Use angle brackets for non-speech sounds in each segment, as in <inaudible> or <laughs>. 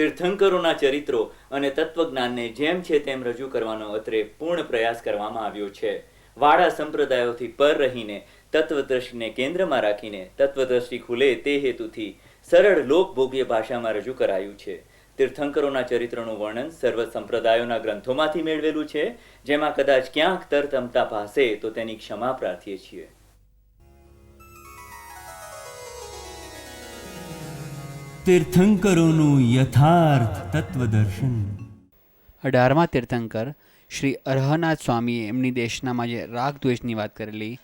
તીર્થંકરોના ચરિત્રો અને તત્વજ્ઞાનને જેમ છે તેમ રજૂ કરવાનો અત્રે પૂર્ણ પ્રયાસ કરવામાં આવ્યો છે. વાડા સંપ્રદાયોથી પર રહીને તત્વદ્રષ્ટિને કેન્દ્રમાં રાખીને તત્વદ્રષ્ટિ ખુલે તે હેતુથી સરળ લોકભોગ્ય ભાષામાં રજૂ કરાયું છે. તીર્થંકરોના ચરિત્રનું વર્ણન સર્વ સંપ્રદાયોના ગ્રંથોમાંથી મેળવેલું છે, જેમાં કદાચ ક્યાંક તરતમતા ભાસે તો તેની ક્ષમા પ્રાર્થીએ છીએ. તીર્થંકરોનું યથાર્થ તત્વદર્શન અઢારમા તીર્થંકર શ્રી અરહનાથ સ્વામીએ એમની દેશનામાં જે રાગદ્વેષની વાત કરેલી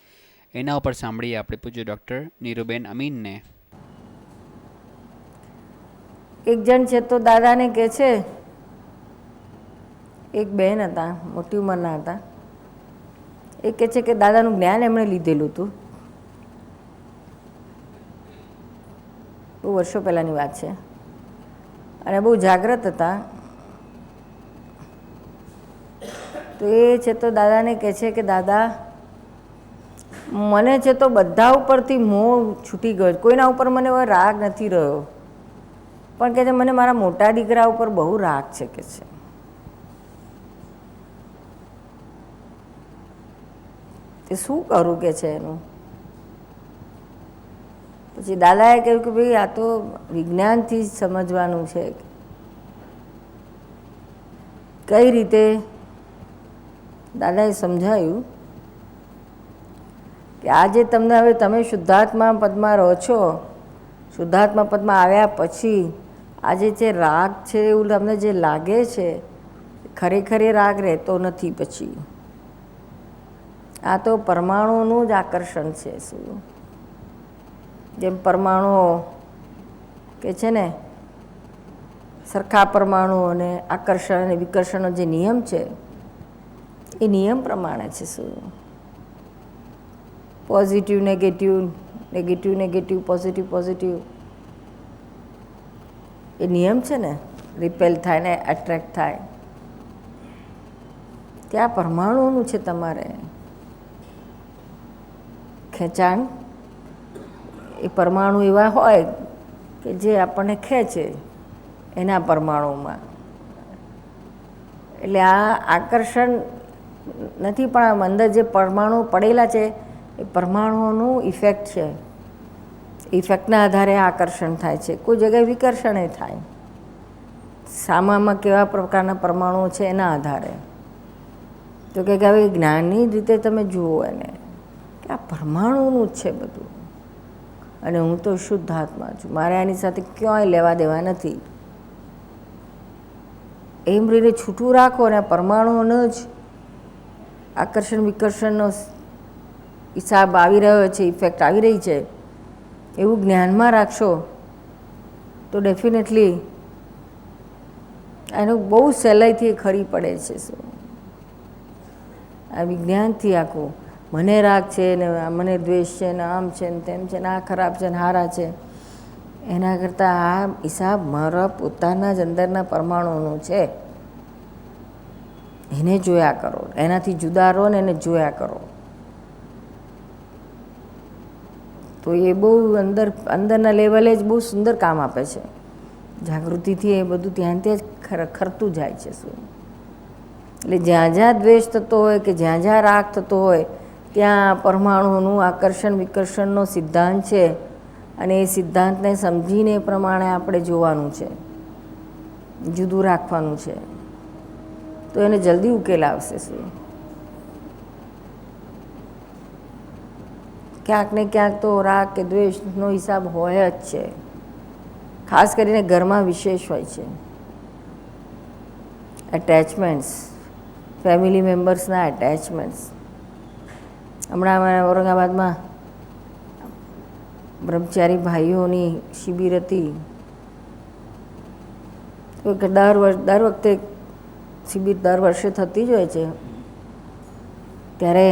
એના ઉપર સાંભળીએ આપણે પૂજ્ય ડૉક્ટર નીરુબેન અમીનને. એક જણ છે તો દાદાને કહે છે એક બહેન હતા મોટી ઉંમરના હતા. એ કહે છે કે દાદાનું જ્ઞાન એમણે લીધેલું હતું. વર્ષો પહેલાંની વાત છે. અને બહુ જાગ્રત હતા. તો એ છે તો દાદાને કહે છે કે, દાદા, મને છે તો બધા ઉપરથી મોં છૂટી ગયો કોઈના ઉપર મને હવે રાગ નથી રહ્યો. પણ કે છે, મને મારા મોટા દીકરા ઉપર બહુ રાગ છે કે છે. તે શું કરું કે છે એનું. પછી દાદાએ કહ્યું કે ભાઈ, આ તો વિજ્ઞાનથી જ સમજવાનું છે કઈ રીતે દાદાએ સમજાયું કે આજે તમને હવે તમે શુદ્ધાત્મા પદમાં રહો છો, શુદ્ધાત્મા પદમાં આવ્યા પછી આજે જે રાગ છે એવું તમને જે લાગે છે, ખરેખર રાગ રહેતો નથી પછી. આ તો પરમાણુનું જ આકર્ષણ છે શું? જેમ પરમાણુઓ કે છે ને, સરખા પરમાણુ અને આકર્ષણ અને વિકર્ષણનો જે નિયમ છે, એ નિયમ પ્રમાણે છે શું? Positive negative negative negative positive positive એ નિયમ છે ને રિપેલ થાય ને એટ્રેક્ટ થાય. ત્યાં પરમાણુઓનું છે તમારે ખેંચાણ એ પરમાણુ એવા હોય કે જે આપણને ખેંચે એના પરમાણુમાં. એટલે આ આકર્ષણ નથી, પણ અંદર જે પરમાણુ પડેલા છે, એ પરમાણુઓનું ઇફેક્ટ છે. ઇફેક્ટના આધારે આકર્ષણ થાય છે. કોઈ જગ્યાએ વિકર્ષણ થાય. સામામાં કેવા પ્રકારના પરમાણુઓ છે એના આધારે. તો કે હવે જ્ઞાનની રીતે તમે જુઓ એને, કે આ પરમાણુનું જ છે બધું. અને હું તો શુદ્ધ આત્મા છું. મારે આની સાથે ક્યાંય લેવા દેવા નથી. એમ રહીને છૂટું રાખો અને પરમાણુઓનો જ. આકર્ષણ વિકર્ષણનો હિસાબ આવી રહ્યો છે ઇફેક્ટ આવી રહી છે. એવું જ્ઞાનમાં રાખશો તો ડેફિનેટલી એનું બહુ સહેલાઈથી ખરી પડે છે આ વિજ્ઞાનથી આખું. મને રાગ છે ને મને દ્વેષ છે ને આમ છે ને તેમ છે ને આ ખરાબ છે ને હારા છે. એના કરતાં આ હિસાબ મારા પોતાના જ અંદરના પરમાણુનો છે. એને જોયા કરો. એનાથી જુદા રહો ને એને જોયા કરો. તો એ બહુ અંદર, અંદરના લેવલે જ બહુ સુંદર કામ આપે છે. જાગૃતિથી એ બધું ત્યાં ત્યાં જ ખર, ખરતું જાય છે શું? એટલે જ્યાં જ્યાં દ્વેષ થતો હોય કે જ્યાં જ્યાં રાગ થતો હોય ત્યાં પરમાણુનું આકર્ષણ વિકર્ષણનો સિદ્ધાંત છે અને એ સિદ્ધાંતને સમજીને એ પ્રમાણે આપણે જોવાનું છે. જુદું રાખવાનું છે. તો એને જલ્દી ઉકેલ આવશે શું? ક્યાંક ને ક્યાંક તો રાગ કે દ્વેષનો હિસાબ હોય જ છે. ખાસ કરીને ઘરમાં વિશેષ હોય છે. એટેચમેન્ટ્સ ફેમિલી મેમ્બર્સના એટેચમેન્ટ્સ હમણાં અમારા ઔરંગાબાદમાં બ્રહ્મચારી ભાઈઓની શિબિર હતી. દર વર્ષ દર વખતે શિબિર દર વર્ષે થતી જ હોય છે. ત્યારે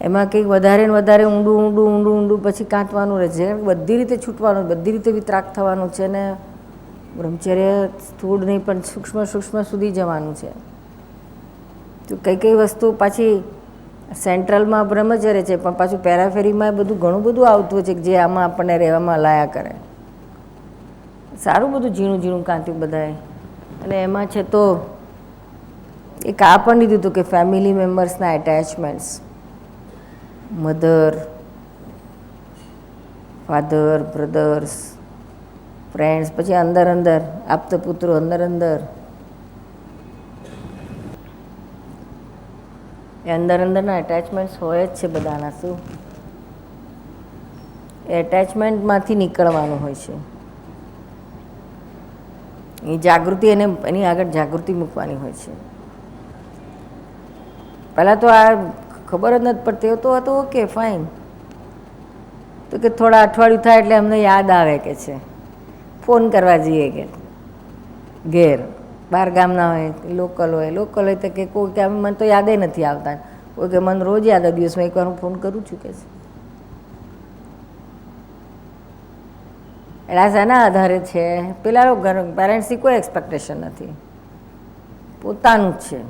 એમાં કંઈક વધારે ને વધારે ઊંડું ઊંડું ઊંડું ઊંડું પછી કાંતવાનું રહે છે. બધી રીતે છૂટવાનું, બધી રીતે વિતરાક થવાનું છે ને બ્રહ્મચર્ય સ્થૂળ નહીં, પણ સૂક્ષ્મ સૂક્ષ્મ સુધી જવાનું છે. તો કઈ કઈ વસ્તુ પાછી સેન્ટ્રલમાં બ્રહ્મચર્ય છે, પણ પાછું પેરાફેરીમાં બધું ઘણું બધું આવતું છે જે આમાં આપણને રહેવામાં લાયા કરે. સારું બધું ઝીણું ઝીણું કાંત્યું બધાએ. અને એમાં છે તો એક આ પણ લીધું હતું કે family મેમ્બર્સના attachments mother father brothers friends પછી અંદર અંદર આપતા પુત્રો અંદર અંદર. એ અંદર અંદરના એટેચમેન્ટ્સ હોય જ છે બધાના, શું? એ એટેચમેન્ટમાંથી નીકળવાનું હોય છે. એ જાગૃતિ એને, એની આગળ જાગૃતિ મૂકવાની હોય છે. પહેલાં તો આ ખબર જ નથી પડતી, તો હતો ઓકે, ફાઇન. તો કે થોડા અઠવાડિયું થાય એટલે અમને યાદ આવે કે છે. ફોન કરવા જઈએ કે ઘેર. બહાર ગામના હોય, લોકલ હોય લોકલ હોય તો કે કોઈ કે મને તો યાદે નથી આવતા. કોઈ કે મને રોજ યાદ આવે દિવસમાં એકવાર હું ફોન કરું છું કે એટલે આ આધારે છે. પેલા ઘર પેરેન્ટ્સની કોઈ એક્સપેક્ટેશન નથી. પોતાનું જ છે.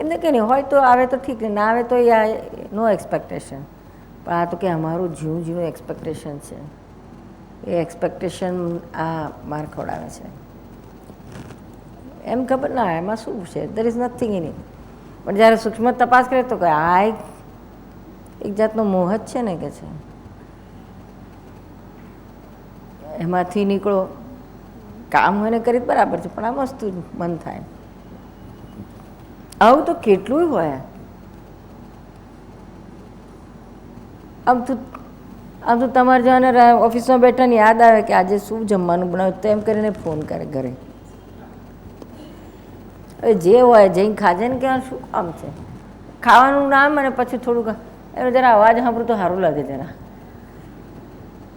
એમને કે નહીં, હોય તો આવે તો ઠીક, ના આવે તો નો એક્સપેક્ટેશન પણ આ તો કે અમારું જીવ જીવનું એક્સપેક્ટેશન છે. એ એક્સપેક્ટેશન આ માર ખવડાવે છે. એમ ખબર ના એમાં શું છે? There is nothing in it પણ જ્યારે સૂક્ષ્મ તપાસ કરે તો કે આ એક જાતનો મોહ જ છે ને કે છે? એમાંથી નીકળો. કામ હોય ને કરી બરાબર છે, પણ આ વસ્તુ મન થાય. આવું તો કેટલું હોય. આમ તો આમ તો તમારે જવાને ઓફિસમાં બેઠાને યાદ આવે કે આજે શું જમવાનું બનાવ્યું, તો એમ કરીને ફોન કરે ઘરે. જે હોય જઈને ખાજે ને કે શું કામ છે? ખાવાનું નામ અને પછી થોડુંક એનો જરા અવાજ સાંભળું તો સારું લાગે જરા.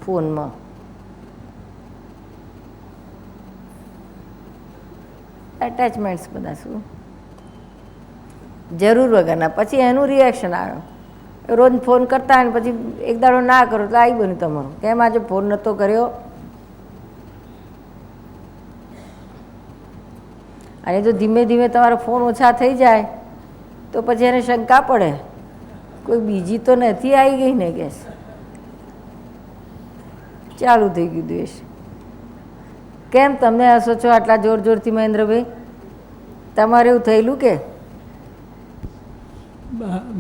ફોનમાં. એટેચમેન્ટ્સ બધા શું? જરૂર વગરના. પછી એનું રિએક્શન આવ્યો. રોજ ફોન કરતા ને પછી એક દાડો ના કરો તો આવી બન્યું તમારું. કેમ આજે ફોન નહોતો કર્યો? અને જો ધીમે ધીમે તમારો ફોન ઓછા થઈ જાય, તો પછી એને શંકા પડે. કોઈ બીજી તો નથી આવી ગઈ ને ગેસ? ચાલુ થઈ ગયું દ્વેષ. કેમ તમે હસો છો આટલા જોર જોરથી મહેન્દ્રભાઈ? તમારે એવું થયેલું કે?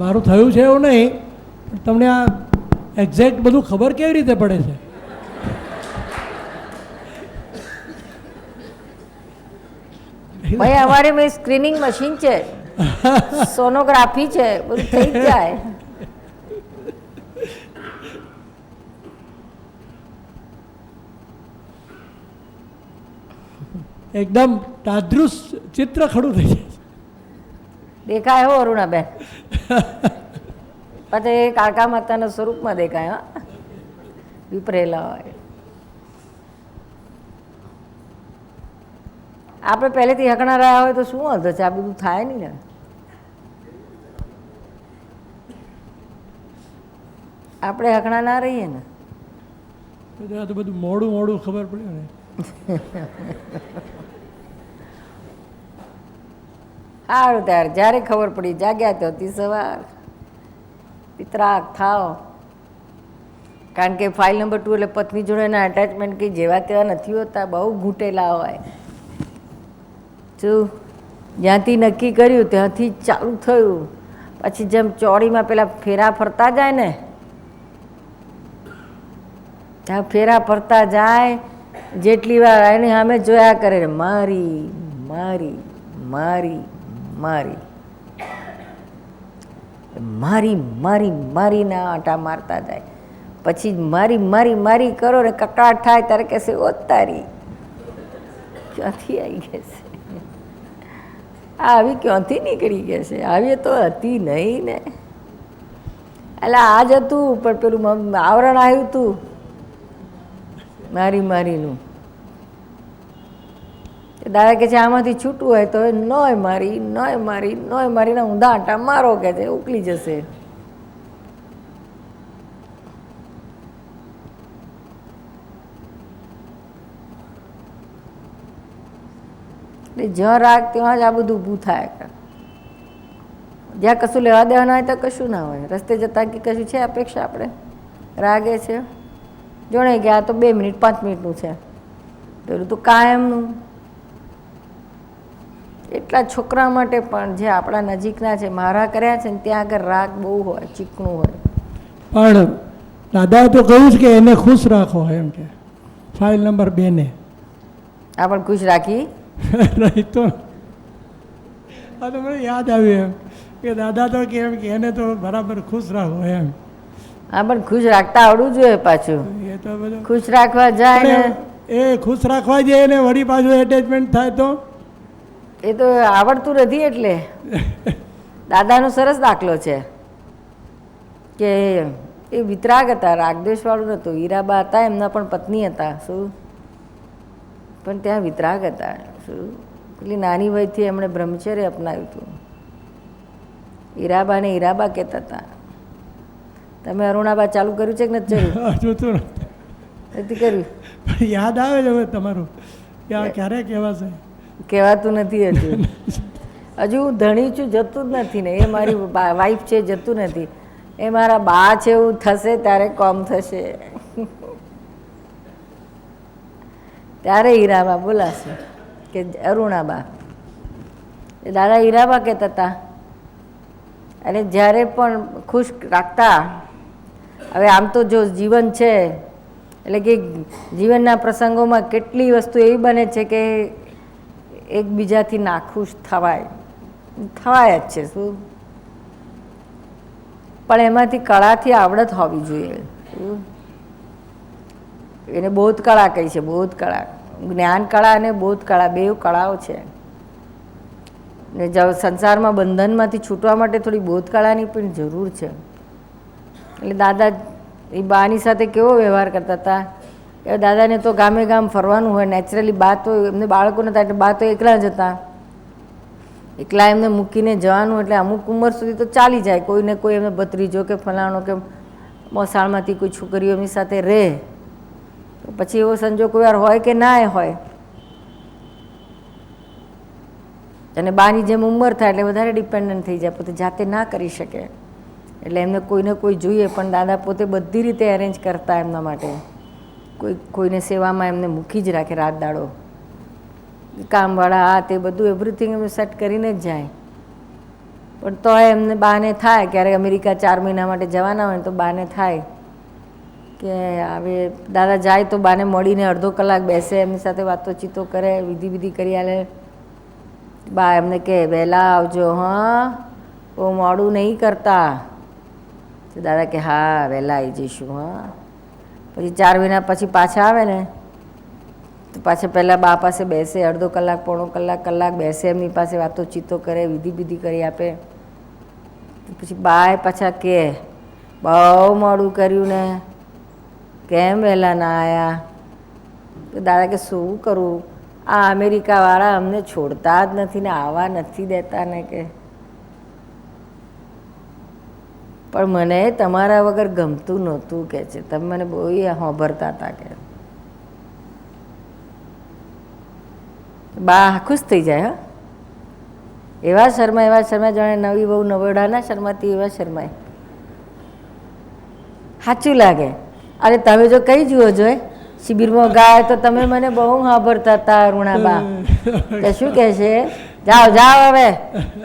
મારું થયું છે એવું નહીં તમને આ એક્ઝેક્ટ બધું ખબર કેવી રીતે પડે છે? ભાઈ અમારે મેં સ્ક્રીનિંગ મશીન છે. સોનોગ્રાફી છે. બધું થઈ જાય. એકદમ તાદૃશ ચિત્ર ખડું થઈ જાય. દેખાય હો અરુણાબેન. પછી એ કાળકા માતાના સ્વરૂપમાં દેખાય હા. વિપરેલા હોય. આપણે પહેલેથી હકણા રહ્યા હોય તો શું વાંધો છે? આ બધું થાય નહીં ને. આપણે હકણા ના રહીએ ને. આ તો બધું મોડું મોડું ખબર પડે ને. સારું ત્યારે જ્યારે ખબર પડી જાગ્યા ત્યાંથી સવાર. પિતરાક થાવ. કારણ કે ફાઇલ નંબર ટુ એટલે પત્ની જોડેના અટેચમેન્ટ કંઈ જેવા તેવા નથી હોતા બહુ ઘૂંટેલા હોય. શું જ્યાંથી નક્કી કર્યું, ત્યાંથી ચાલુ થયું. પછી જેમ ચોરીમાં પેલા ફેરા ફરતા જાય ને, ત્યાં ફેરા ફરતા જાય, જેટલી વાર એની સામે જોયા કરે મારી મારી મારી મારી. મારી મારી, મારીના આંટા મારતા જાય. પછી મારી મારી મારી કરો ને, કકડાટ થાય ત્યારે કહેશે, ઓ તારી. ક્યાંથી આવી ગયા છે? આ આવી ક્યાંથી નીકળી ગઈ છે? આવી તો હતી નહીં ને. એટલે આ જ હતું, પણ પેલું આવરણ આવ્યું હતું મારી મારીનું. દાદા કે છે, આમાંથી છૂટવું હોય તો નોય મારી નોય મારી, નોય મારીને ઊંધા આટા મારો કે છે ઉકલી જશે. એટલે જ્યાં રાગ ત્યાં જ આ બધું ઊભું થાય કરે. જ્યાં કશું લેવા દેવા ના હોય તો કશું ના હોય. રસ્તે જતા કે કશું છે અપેક્ષા આપણે? રાગે છે. જોણે ગયા તો બે મિનિટ પાંચ મિનિટનું છે. પેલું તો કાયમનું. એટલા છોકરા માટે પણ જે આપણા નજીકના છે મારા કર્યા છે ને ત્યાં આગળ રાગ બહુ હોય ચીકણું હોય. પણ દાદાએ તો કહ્યું છે કે એને ખુશ રાખો એમ કે. ફાઇલ નંબર બે ને આપણે ખુશ રાખી? <laughs> નહીં તો. આ તો મને યાદ આવ્યું એમ. કે દાદા તો કેમ કે એને તો બરાબર ખુશ રાખો એમ. હા પણ ખુશ રાખતા આવડવું જોઈએ પાછું. એ તો બધું. ખુશ રાખવા જાય ને. એ ખુશ રાખવા જાય ને વળી પાછું એટેચમેન્ટ થાય તો? એ તો આવડતું નથી એટલે. <laughs> દાદાનો સરસ દાખલો છે. કે એ વિતરાગ હતા રાગદેશવાળું નહોતું. હીરાબા હતા એમના પણ પત્ની હતા. શું? પણ ત્યાં વિતરાગ હતા. પેલી નાની વયથી એમણે બ્રહ્મચર્ય અપનાવ્યું હતું. ઈરાબાને ઈરાબા કહેતા હતા. તમે અરુણાબા ચાલુ કર્યું છે કે નથી <laughs> કર્યું? હજુ નથી. કર્યું? યાદ આવે છે હવે તમારું. ક્યારે કહેવાશે? કહેવાતું નથી હજુ. હજુ હું ધણી છું જતું જ નથી ને. એ મારી વાઈફ છે જતું નથી. એ મારા બા છે એવું થશે ત્યારે કોમ થશે. <laughs> ત્યારે હીરામાં બોલાશે. કે અરુણાબા. દાદા હીરાબા કહેતા હતા. અને જ્યારે પણ ખુશ રાખતા, હવે આમ તો જો જીવન છે, એટલે કે જીવનના પ્રસંગોમાં કેટલી વસ્તુ એવી બને છે કે એકબીજાથી નાખુશ થવાય. થવાય જ છે શું? પણ એમાંથી કળાથી આવડત હોવી જોઈએ. એને બૌદ્ધ કળા કહી છે, બૌદ્ધ કળા. જ્ઞાન કળા અને બોધ કળા બે કળાઓ છે. ને જ સંસારમાં બંધનમાંથી છૂટવા માટે થોડી બોધ કળાની પણ જરૂર છે. એટલે દાદા એ બાની સાથે કેવો વ્યવહાર કરતા હતા? કે દાદાને તો ગામે ગામ ફરવાનું હોય નેચરલી બા તો એમને બાળકો નતા, એટલે બા તો એકલા જ હતા. એકલા એમને મૂકીને જવાનું એટલે અમુક ઉંમર સુધી તો ચાલી જાય. કોઈને કોઈ એમને ભત્રીજો કે ફલાણો કે મોસાળમાંથી કોઈ છોકરીઓ એમની સાથે રહે. પછી એવો સંજોગ કોઈ હોય કે ના હોય? અને બાની જેમ ઉંમર થાય એટલે વધારે ડિપેન્ડન્ટ થઈ જાય, પોતે જાતે ના કરી શકે. એટલે એમને કોઈને કોઈ જોઈએ, પણ દાદા પોતે બધી રીતે એરેન્જ કરતા એમના માટે. કોઈ, કોઈને સેવામાં એમને મૂકી જ રાખે રાત દાડો. કામવાળા, આ તે બધું એવરીથિંગ એમને સેટ કરીને જ જાય. પણ તોય એમને બાને થાય, ક્યારેક અમેરિકા ચાર મહિના માટે જવાના હોય તો બાને થાય. કે હવે દાદા જાય તો બાને મળીને અડધો કલાક બેસે, એમની સાથે વાતોચીતો કરે, વિધિ વિધિ કરી આલે. બા એમને કહે વહેલા આવજો, હા? બહુ મોડું નહીં કરતા. તો દાદા કે, હા, વહેલા આવી જઈશું, હા. પછી ચાર મહિના પછી પાછા આવે ને, તો પાછા પહેલાં બા પાસે બેસે, અડધો કલાક, પોણો કલાક કલાક બેસે, એમની પાસે વાતોચીતો કરે, વિધિ વિધિ કરી આપે. પછી બાએ પાછા કે, બહુ મોડું કર્યું ને. કેમ વહેલા ના આવ્યા દાદા કે શું કરું? આ અમેરિકાવાળા અમને છોડતા જ નથી ને આવવા નથી દેતા ને કે. પણ મને તમારા વગર ગમતું નહોતું કે છે. તમે મને બહુ હોંભરતા હતા કે. બા, ખુશ થઈ જાય, હા. એવા શર્મા એવા શર્મા, જાણે નવી બહુ નવડાના શર્માતી એવા શર્માય. સાચું લાગે. અરે તમે જો કઈ જુઓ જોઈ શિબિરમાં ગાય તો તમે મને બહુ સાંભળતા હતા અરુણાબા કે શું કહે છે? જાઓ જાઓ હવે.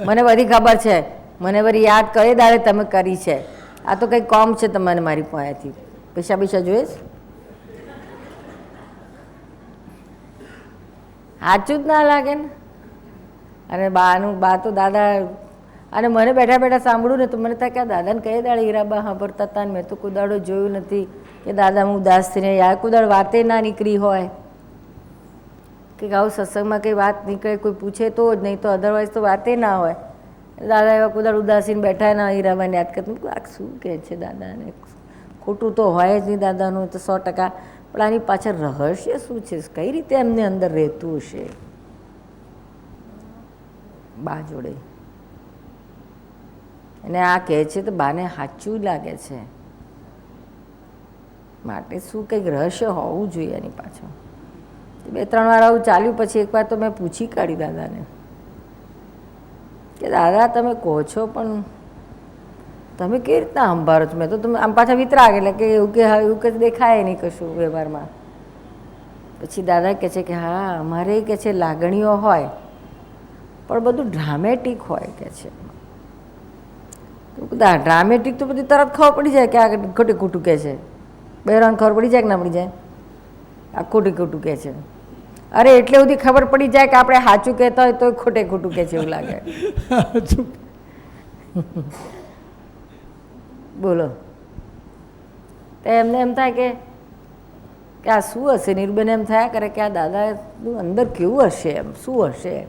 મને બધી ખબર છે. મને બધી યાદ કરી દાડે તમે કરી છે. આ તો કંઈ કોમ છે તમારે મારી પાસેથી. પૈસા પૈસા જોઈશ સાચું જ ના લાગે ને. અને બાનું બા તો દાદા અને મને બેઠા બેઠા સાંભળું ને તો મને થાય કે દાદાને કઈ દાડે હીરાબા સાંભળતા હતા ને મેં તો કોઈ દાડો જોયું નથી. કે દાદા, હું ઉદાસ થઈને યાર કોઈ વાતે ના નીકળી હોય. કે આવું સત્સંગમાં કંઈ વાત નીકળે, કોઈ પૂછે તો જ નહીં તો અધરવાઇઝ તો વાતે ના હોય. દાદા એવા કુદર ઉદાસીન બેઠા ના હીરાબાને યાદ કરતા. આ શું કહે છે દાદાને? ખોટું તો હોય જ નહીં દાદાનું તો સો ટકા. પણ આની પાછળ રહસ્ય શું છે? કઈ રીતે એમને અંદર રહેતું હશે? બા જોડે. અને આ કહે છે તો બાને સાચું લાગે છે. માટે શું કંઈક રહસ્ય હોવું જોઈએ એની પાછળ. બે ત્રણ વાર આવું ચાલ્યું, પછી એકવાર તો મેં પૂછી કાઢી દાદાને કે, દાદા, તમે કહો છો, પણ તમે કેવી રીતના સંભાળો છો? મેં તો તમે આમ પાછા વિતરાગ એટલે કે એવું કે એવું કે દેખાય નહીં કશું વ્યવહારમાં. પછી દાદા કહે છે કે, હા, અમારે કે છે લાગણીઓ હોય, પણ બધું ડ્રામેટિક હોય કે છે. ડ્રામેટિક તો બધી તરત ખબર પડી જાય કે આ ખોટી ખોટું કહે છે. બહેરાને ખબર પડી જાય કે ના પડી જાય? આ ખોટું ખોટું કહે છે. અરે એટલે બધી ખબર પડી જાય કે આપણે સાચું કહેતા હોય તોય ખોટે ખોટું કહે છે એવું લાગે. બોલો. તો એમને એમ થાય કે કે આ શું હશે? નિર્બેન એમ થયા કરે કે આ દાદાનું અંદર કેવું હશે એમ? શું હશે?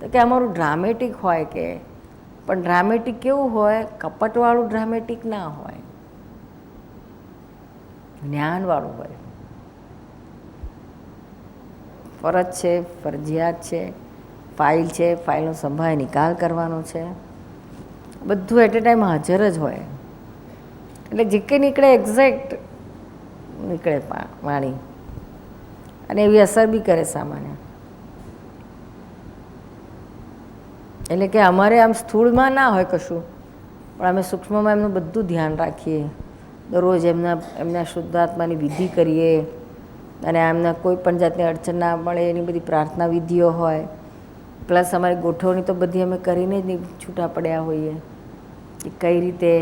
તો કે અમારું ડ્રામેટિક હોય કે. પણ ડ્રામેટિક કેવું હોય? કપટવાળું ડ્રામેટિક ના હોય. જ્ઞાનવાળું હોય. ફરજ છે, ફરજિયાત છે, ફાઇલ છે, ફાઇલનો સંભાળ નિકાલ કરવાનો છે. બધું એટ એ ટાઈમ હાજર જ હોય. એટલે જે કંઈ નીકળે એક્ઝેક્ટ નીકળે વાણી. અને એવી અસર બી કરે સામાન્ય. એટલે કે અમારે આમ સ્થૂળમાં ના હોય કશું, પણ અમે સૂક્ષ્મમાં એમનું બધું ધ્યાન રાખીએ. દરરોજ એમના એમના શુદ્ધાત્માની વિધિ કરીએ અને એમને કોઈ પણ જાતની અડચણ ના મળે, એની બધી પ્રાર્થના વિધિઓ હોય. પ્લસ અમારી ગોઠવણી તો બધી અમે કરીને જ છૂટા પડ્યા હોઈએ કે કઈ રીતે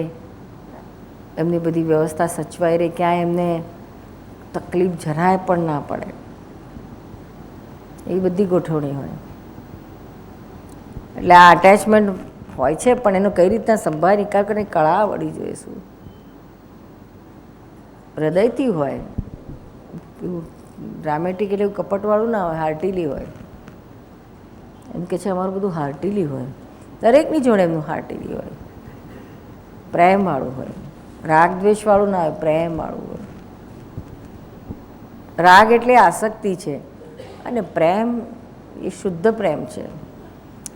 એમની બધી વ્યવસ્થા સચવાઈ રહે, ક્યાંય એમને તકલીફ જરાય પણ ના પડે. એ બધી ગોઠવણી હોય. એટલે આ અટેચમેન્ટ હોય છે, પણ એનો કઈ રીતના સંભાળ, નિકાલ કરીને કળા વળી જોઈએ શું હૃદયથી હોય ડ્રામેટિક એટલે કપટવાળું ના હોય હાર્ટીલી હોય. એમ કે છે અમારું બધું હાર્ટીલી હોય. દરેકની જોડે એમનું હાર્ટીલી હોય. પ્રેમવાળું હોય. રાગ દ્વેષવાળું ના હોય, પ્રેમવાળું હોય. રાગ એટલે આસક્તિ છે અને પ્રેમ એ શુદ્ધ પ્રેમ છે.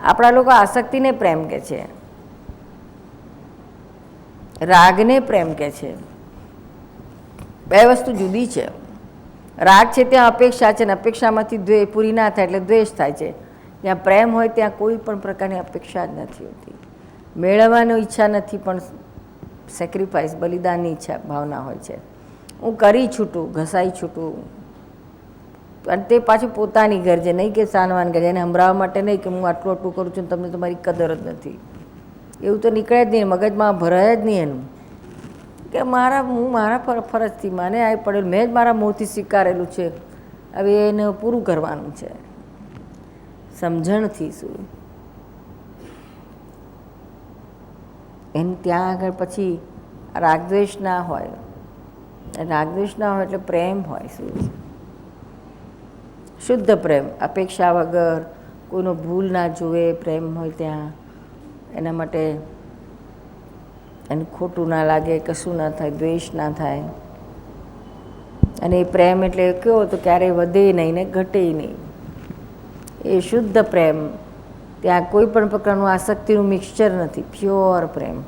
આપણા લોકો આસક્તિને પ્રેમ કહે છે. રાગને પ્રેમ કહે છે. બે વસ્તુ જુદી છે. રાગ છે ત્યાં અપેક્ષા છે ને અપેક્ષામાંથી દ્વે, પૂરી ના થાય એટલે દ્વેષ થાય છે. ત્યાં પ્રેમ હોય ત્યાં કોઈ પણ પ્રકારની અપેક્ષા જ નથી હોતી. મેળવવાની ઈચ્છા નથી પણ સેક્રિફાઈસ બલિદાનની ઈચ્છા, ભાવના હોય છે. હું કરી છૂટું, ઘસાઈ છૂટું. અને તે પાછું પોતાની ગરજે નહીં કે સાનવાન ગરજે એને સંભળાવવા માટે નહીં કે હું આટલું આટલું કરું છું તમને તમારી કદર જ નથી. એવું તો નીકળે જ નહીં, મગજમાં ભરાય જ નહીં એનું. કે મારા, હું મારા ફર ફરજથી, મને આવી પડેલું, મેં જ મારા મોંથી સ્વીકારેલું છે. હવે એને પૂરું કરવાનું છે. સમજણથી શું? એને ત્યાં આગળ પછી રાગદ્વેષ ના હોય. રાગદ્વેષ ના હોય એટલે પ્રેમ હોય શું? શુદ્ધ પ્રેમ, અપેક્ષા વગર કોઈનો ભૂલ ના જુએ, પ્રેમ હોય ત્યાં. એના માટે એને ખોટું ના લાગે, કશું ના થાય, દ્વેષ ના થાય. અને એ પ્રેમ એટલે કયો તો ક્યારેય વધે નહીં ને ઘટે નહીં. એ શુદ્ધ પ્રેમ. ત્યાં કોઈ પણ પ્રકારનું આસક્તિનું મિક્સચર નથી પ્યોર પ્રેમ.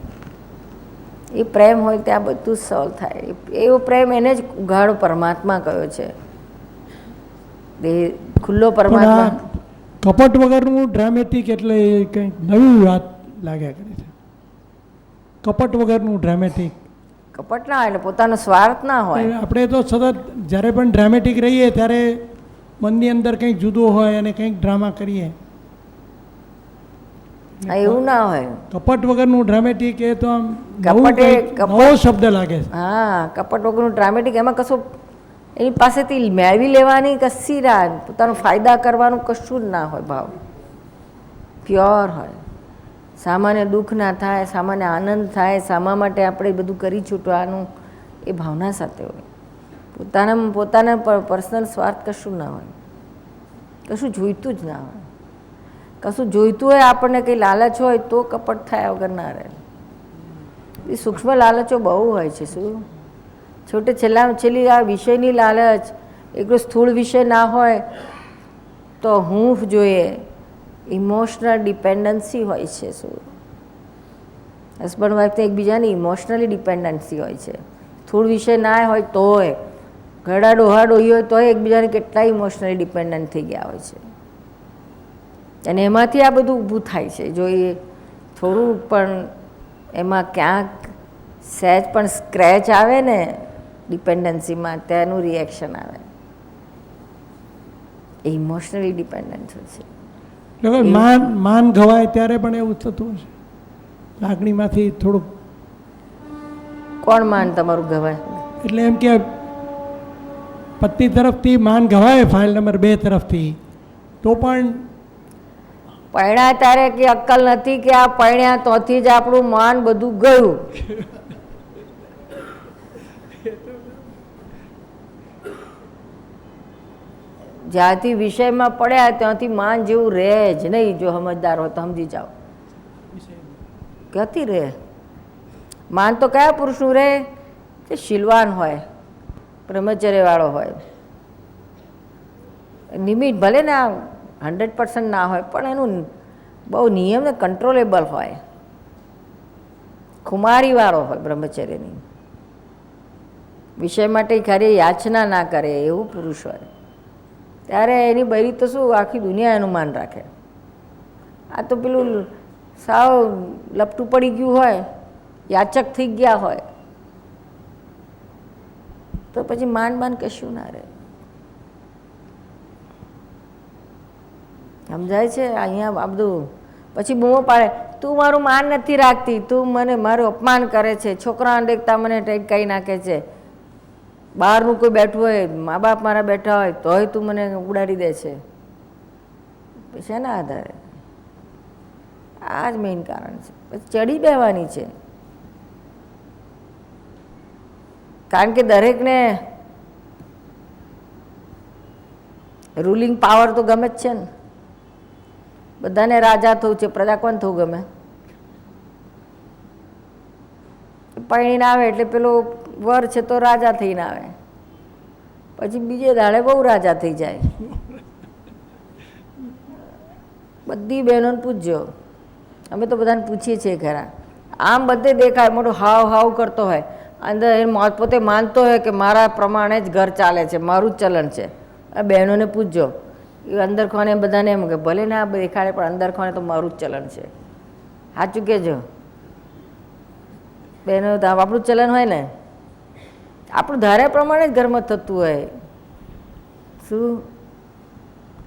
એ પ્રેમ હોય ત્યાં બધું જ સોલ્વ થાય. એવો પ્રેમ એને જ ઉઘાડો પરમાત્મા કયો છે. દેહ ખુલ્લો પરમાત્મા. કપટ વગરનું ડ્રામેટિક એટલે કંઈક નવી વાત લાગ્યા કરે છે. કપટ વગરનું ડ્રામેટિક કપટ ના હોય એટલે પોતાનો સ્વાર્થ ના હોય. આપણે તો સતત જ્યારે પણ ડ્રામેટિક રહીએ ત્યારે મનની અંદર કંઈક જુદું હોય અને કંઈક ડ્રામા કરીએ. એવું ના હોય. કપટ વગરનું ડ્રામેટિક એ તો આમ કપટ બહુ નવો શબ્દ લાગે છે. હા કપટ વગરનું ડ્રામેટિક એમાં કશું એની પાસેથી મેળવી લેવાની કશી રાહ પોતાનો ફાયદા કરવાનું કશું જ ના હોય ભાવ. પ્યોર હોય. સામાન્ય દુઃખ ના થાય, સામાન્ય આનંદ થાય, સામા માટે આપણે બધું કરી છૂટવાનું એ ભાવના સાથે હોય. પોતાના પોતાના પર્સનલ સ્વાર્થ કશું ના હોય. કશું જોઈતું જ ના હોય. કશું જોઈતું હોય, આપણને કંઈ લાલચ હોય તો કપટ થાય વગર ના રહે. એ સૂક્ષ્મ લાલચો બહુ હોય છે, શું? છોટે છેલ્લા, છેલ્લી આ વિષયની લાલચ એકલો સ્થૂળ વિષય ના હોય, તો હું જોઈએ. ઇમોશનલ ડિપેન્ડન્સી હોય છે શું? હસબન્ડ વાઈફને એકબીજાની ઇમોશનલી ડિપેન્ડન્સી હોય છે. થોડ વિશે ના હોય તોય ઘરડા ડોહા ડોહી હોય તોય એકબીજાને કેટલા ઇમોશનલી ડિપેન્ડન્ટ થઈ ગયા હોય છે. અને એમાંથી આ બધું ઊભું થાય છે. જો એ થોડું પણ એમાં ક્યાંક સહેજ પણ સ્ક્રેચ આવે ને, ડિપેન્ડન્સીમાં તેનું રિએક્શન આવે. એ ઇમોશનલી ડિપેન્ડન્ટ છે. એટલે માન માન ઘવાય ત્યારે પણ એવું થતું હશે. લાગણીમાંથી થોડુંક કોણ માન તમારું ગવાય? એટલે એમ કે પત્ની તરફથી માન ઘવાય ફાઇલ નંબર બે તરફથી તો પણ પૈણા ત્યારે કે અક્કલ નથી કે આ પરણ્યા તોથી જ આપણું માન બધું ગયું. <laughs> જ્યાંથી વિષયમાં પડ્યા ત્યાંથી માન જેવું રહે જ નહીં જો સમજદાર હોય તો સમજી જાઓ. ક્યાંથી રહે? માન તો કયા પુરુષનું રહે? કે શીલવાન હોય, બ્રહ્મચર્યવાળો હોય. નિમિત ભલે ને હંડ્રેડ પર્સન્ટ ના હોય, પણ એનું બહુ નિયમ ને કંટ્રોલેબલ હોય. ખુમારીવાળો હોય બ્રહ્મચર્યની. વિષય માટે ખરી યાચના ના કરે એવું પુરુષ હોય. ત્યારે એની બૈરી તો શું, આખી દુનિયા એનું માન રાખે. આ તો પેલું સાવ લપટું પડી ગયું હોય, યાચક થઈ ગયા હોય. તો પછી માન બાન કશું ના રહે. સમજાય છે? અહીંયા આ બધું પછી બૂમો પાડે, તું મારું માન નથી રાખતી, તું મને, મારું અપમાન કરે છે. છોકરાને દેખતા મને કહી નાખે છે. બહારનું કોઈ બેઠું હોય, મા બાપ મારા બેઠા હોય, તોય તું મને ઉડાડી દે છે. શેના આધારે? આ જ મેઇન કારણ છે. પછી ચડી બેવાની છે. કારણ કે દરેકને રૂલિંગ પાવર તો ગમે જ છે ને. બધાને રાજા થવું છે પ્રજા કોણ થવું ગમે. પરણીને આવે એટલે પેલો વર છે તો રાજા થઈને આવે. પછી બીજે દાડે બહુ રાજા થઈ જાય. બધી બહેનોને પૂછજો. અમે તો બધાને પૂછીએ છીએ ખરા. આમ બધે દેખાય, મોટો હાવ હાવ કરતો હોય. અંદર એ પોતે માનતો હોય કે મારા પ્રમાણે જ ઘર ચાલે છે, મારું જ ચલણ છે. આ બહેનોને પૂછજો. એ અંદર ખોને બધાને એમ કે, ભલે ના દેખાડે, પણ અંદર ખોને તો મારું જ ચલણ છે. સાચું કહેજો. બહેનો આપણું ચલણ હોય ને? આપણું ધાર્યા પ્રમાણે જ ઘરમાં થતું હોય. શું?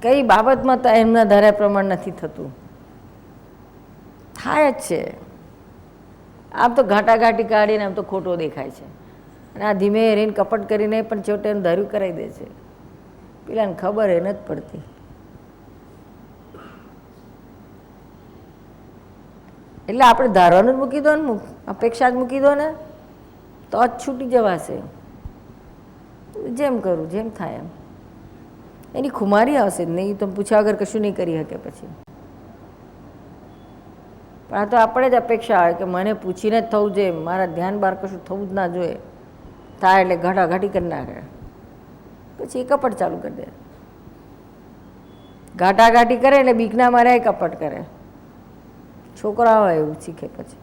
કઈ બાબતમાં તો એમના ધાર્યા પ્રમાણે નથી થતું? થાય જ છે. આમ તો ઘાટાઘાટી કાઢીને આમ તો ખોટો દેખાય છે. અને આ ધીમે રહીને કપટ કરીને પણ છેવટે એનું ધાર્યું કરાવી દે છે. પેલાને ખબર એ નથી પડતી. એટલે આપણે ધારવાનું જ મૂકી દો ને, અપેક્ષા જ મૂકી દો ને. તો જ છૂટી જવાશે. જેમ કરું, જેમ થાય એમ. એની ખુમારી આવશે નહીં તો પૂછ્યા વગર કશું નહીં કરી શકે પછી. પણ આ તો આપણે જ અપેક્ષા હોય કે મને પૂછીને જ થવું જોઈએ, મારા ધ્યાન બહાર કશું થવું જ ના જોઈએ. થાય એટલે ઘાટાઘાટી કરી નાખે. પછી એ કપટ ચાલુ કરી દે. ઘાટાઘાટી કરે એટલે બીકના મારે કપટ કરે. છોકરાઓ એવું શીખે પછી.